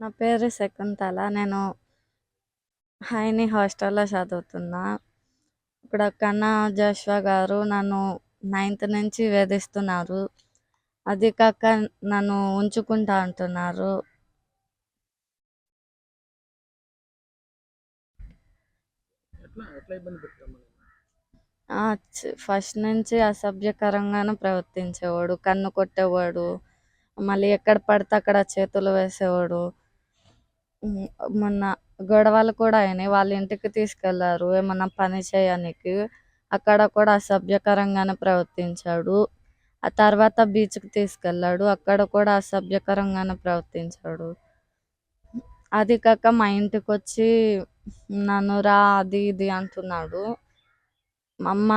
నా పేరు శకుంతల. నేను హైని హాస్టల్లో చదువుతున్నా. ఇక్కడ కన్నా జాషువా గారు నన్ను నైన్త్ నుంచి వేధిస్తున్నారు. అది కాక నన్ను ఉంచుకుంటా అంటున్నారు. ఫస్ట్ నుంచి అసభ్యకరంగానే ప్రవర్తించేవాడు. కన్ను కొట్టేవాడు. మళ్ళీ ఎక్కడ పడితే అక్కడ చేతులు వేసేవాడు. మొన్న గొడవలు కూడా అయినాయి. వాళ్ళ ఇంటికి తీసుకెళ్ళారు. ఏమన్నా పని చేయడానికి అక్కడ కూడా అసభ్యకరంగానే ప్రవర్తించాడు. ఆ తర్వాత బీచ్కి తీసుకెళ్ళాడు అక్కడ కూడా అసభ్యకరంగానే ప్రవర్తించాడు. అది కాక మా ఇంటికి వచ్చి నన్ను రా అది ఇది అంటున్నాడు. మా అమ్మ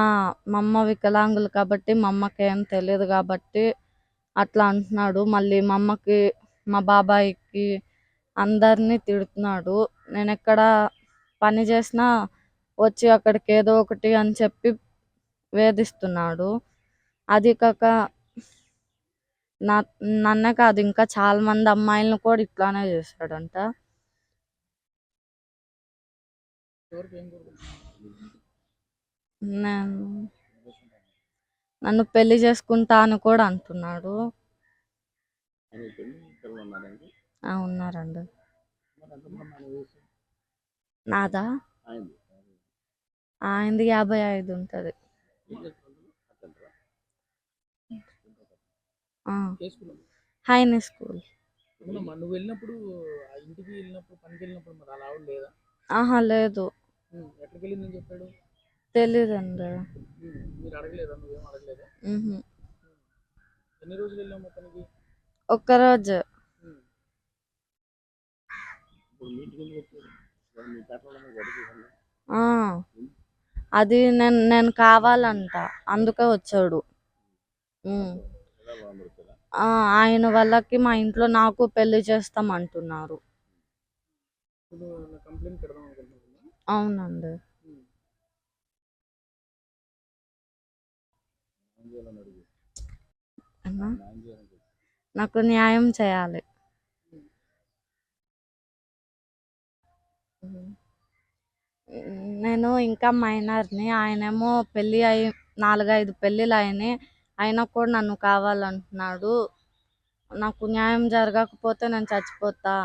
మా అమ్మ వికలాంగులు కాబట్టి మా అమ్మకి ఏం తెలియదు కాబట్టి అట్లా అంటున్నాడు. మళ్ళీ మా అమ్మకి మా బాబాయికి అందరినీ తిడుతున్నాడు. నేను ఎక్కడ పని చేసినా వచ్చి అక్కడికి ఏదో ఒకటి అని చెప్పి వేధిస్తున్నాడు. అది కాక నా నన్నే కాదు ఇంకా చాలా మంది అమ్మాయిలను కూడా ఇట్లానే చేశాడంట. నేను నన్ను పెళ్ళి చేసుకుంటా అని కూడా అంటున్నాడు. ఉన్నారండి. నాదా? ఆయనది. యాభై ఐదు ఉంటుంది. హైని స్కూల్. నువ్వు వెళ్ళినప్పుడు ఆ ఇంటికి వెళ్ళినప్పుడు పనికి వెళ్ళినప్పుడు మరి అలా లేదా? ఆహా లేదు. ఎక్కడికి వెళ్ళిందని చెప్పాడు? తెలీదండి. ఉమ్, మీరు అడగలేదా? నువ్వేం అడగలేదా. ఎన్ని రోజులు వెళ్ళాము మొత్తానికి ఒక్కరోజు ఉమ్. ఇప్పుడు మీ ఇంటికి ఎందుకు వచ్చాడు మరి మీ పేటలో గొడవ చేశాను ఆ, అది నేను నేను కావాలంట. అందుకే వచ్చాడు. ఆయన వాళ్ళకి మా ఇంట్లో నాకు పెళ్ళి చేస్తాం అంటున్నారు అవునండి. నాకు న్యాయం చేయాలి. నేను ఇంకా మైనర్ని ఆయనేమో పెళ్ళి అయి నాలుగైదు పెళ్ళిళ్ళు అయినాయి అయినా కూడా నన్ను కావాలంటున్నాడు. నాకు న్యాయం జరగకపోతే నేను చచ్చిపోతా.